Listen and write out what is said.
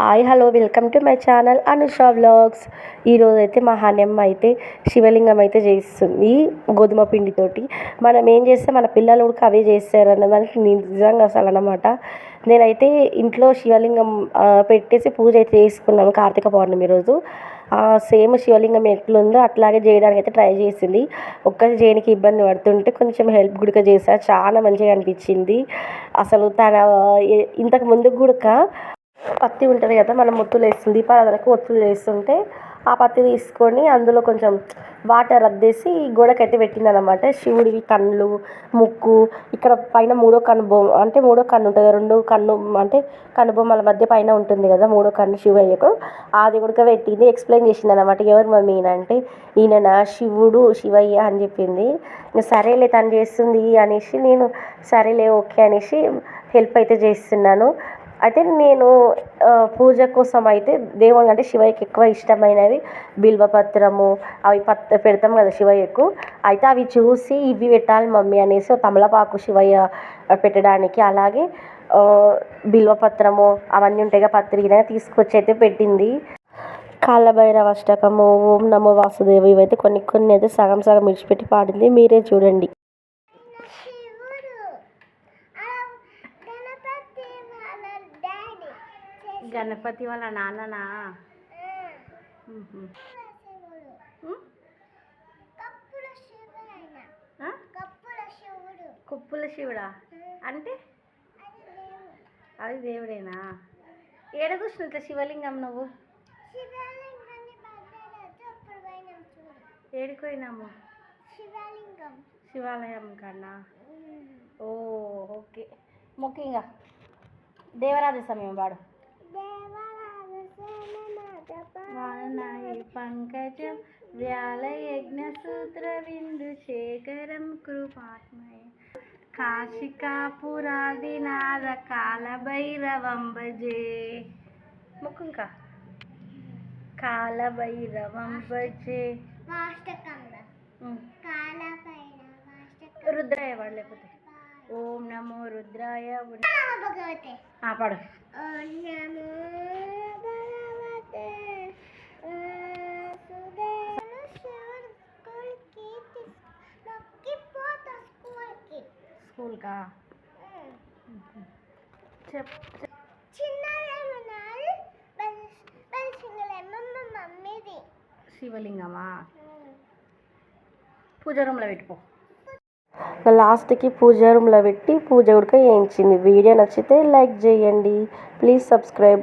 Hi hello welcome to my channel Anusha vlogs. ఈరోజు అయితే మా అయితే శివలింగం అయితే చేస్తుంది గోధుమ పిండితోటి. మనం ఏం చేస్తే మన పిల్లలు కూడా అవే చేస్తారు అన్నదానికి నిజంగా అసలు అనమాట నేనైతే ఇంట్లో శివలింగం పెట్టేసి పూజ అయితే చేసుకున్నాను కార్తీక పౌర్ణమి రోజు. సేమ్ శివలింగం ఎట్లుందో అట్లాగే చేయడానికి అయితే ట్రై చేసింది. ఒక్కరి చేయడానికి ఇబ్బంది పడుతుంటే కొంచెం హెల్ప్ గుడిక చేసా చాలా మంచిగా అనిపించింది. అసలు తన ఇంతకు ముందు గుడక పత్తి ఉంటుంది కదా మనం ఒత్తులు వేస్తుంది దీపారాధనకు ఒత్తులు వేస్తుంటే ఆ పత్తి తీసుకొని అందులో కొంచెం వాటర్ అద్దేసి గోడకైతే పెట్టిందనమాట శివుడివి కళ్ళు ముక్కు ఇక్కడ పైన మూడో కన్ను బొమ్మ అంటే మూడో కన్ను ఉంటుంది రెండు కన్ను అంటే కనుబొమ్మల మధ్య పైన ఉంటుంది కదా మూడో కన్ను శివయ్యకు. అది కూడా పెట్టింది ఎక్స్ప్లెయిన్ చేసింది అనమాట ఎవరు మమ్మీ ఈయన అంటే ఈయన శివుడు శివయ్య అని చెప్పింది. సరేలే తను చేస్తుంది అనేసి నేను సరేలే ఓకే అనేసి హెల్ప్ అయితే చేస్తున్నాను. అయితే నేను పూజ కోసం అయితే దేవుడు అంటే శివయ్యకి ఎక్కువ ఇష్టమైనవి బిల్వపత్రము అవి పత్ పెడతాం కదా శివయ్యకు. అయితే అవి చూసి ఇవి పెట్టాలి మమ్మీ అనేసి తమలపాకు శివయ్య పెట్టడానికి. అలాగే బిల్వపత్రము అవన్నీ ఉంటాయి కదా పత్రి తీసుకొచ్చి అయితే పెట్టింది. కాళ్ళభైరవ అష్టకము ఓం నమో వాసుదేవ ఇవైతే కొన్ని కొన్ని అయితే సగం సగం విడిచిపెట్టి పాడింది. మీరే చూడండి శివుడు ఆ గణపతి వాళ్ళ డాడీ గణపతి వాళ్ళ నాన్ననా? కప్పుల శివుడు. అంటే? అది దేవుడు. అది దేవుడేనా? ఏడ చూసిన ఇట్లా శివలింగం నువ్వు? ఏడిపోయినాము శివలింగం. శివాలయం కన్నా ఓ ఓకే. ముఖ్యంగా దేవరాజ సమయం వాడు. వానాయి పంకజం వ్యాల యజ్ఞ సూత్ర విందు శేఖరం కృపాత్మయ. కాశికాపురాదినాద కాలభైరవం భజే ముఖంకా కాలభైరవం భజే రుద్రాయ వాడు లేకపోతే? ఓం నమో రుద్రాయ. ఉన్- భగవతే. ఆ, పాడు. ఓం నమో భగవతే వాసుదేవ శివుడు స్కూల్కి నొక్కిపోతా స్కూల్కి స్కూల్కా? చెప్ మా మమ్మీది. శివలింగమా? పూజ రూమ్లో పెట్టుకో. లాస్ట్కి పూజ రూమ్లో పెట్టి పూజ ఉడక వేయించింది వీడియో నచ్చితే లైక్ చేయండి. Please subscribe.